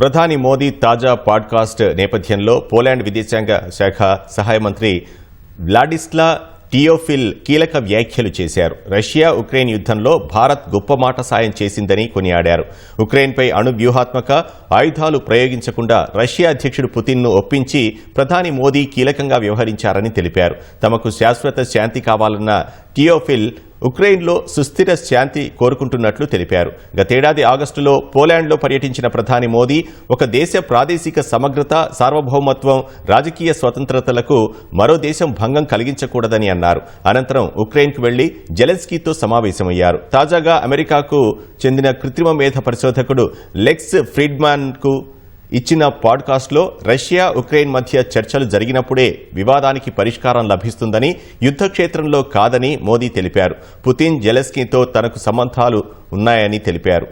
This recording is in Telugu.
ప్రధాని మోదీ తాజా పాడ్కాస్ట్ నేపథ్యంలో పోలాండ్ విదేశాంగ శాఖ సహాయ మంత్రి వ్లాడిస్లా టియోఫిల్ కీలక వ్యాఖ్యలు చేశారు. రష్యా ఉక్రెయిన్ యుద్ధంలో భారత్ గొప్ప మాట సాయం చేసిందని కొనియాడారు. ఉక్రెయిన్పై అణు వ్యూహాత్మక ఆయుధాలు ప్రయోగించకుండా రష్యా అధ్యక్షుడు పుతిన్ను ఒప్పించి ప్రధాని మోదీ కీలకంగా వ్యవహరించారని తెలిపారు. తమకు శాశ్వత శాంతి కావాలన్న టియోఫిల్ ఉక్రెయిన్లో సుస్థిర శాంతి కోరుకుంటున్నట్లు తెలిపారు. గతేడాది ఆగస్టులో పోలాండ్లో పర్యటించిన ప్రధాని మోదీ ఒక దేశ ప్రాదేశిక సమగ్రత సార్వభౌమత్వం రాజకీయ స్వతంత్రతలకు మరో దేశం భంగం కలిగించకూడదని అన్నారు. అనంతరం ఉక్రెయిన్కు వెళ్ళి జెలెన్స్కీతో సమావేశమయ్యారు. తాజాగా అమెరికాకు చెందిన కృత్రిమ మేధ పరిశోధకుడు లెక్స్ ఫ్రీడ్మాన్కు ఇచ్చిన పాడ్కాస్ట్లో రష్యా ఉక్రెయిన్ మధ్య చర్చలు జరిగినప్పుడే వివాదానికి పరిష్కారం లభిస్తుందని యుద్ధక్షేత్రంలో కాదని మోదీ తెలిపారు. పుతిన్ జెలెస్కీతో తనకు సంబంధాలు ఉన్నాయని తెలిపారు.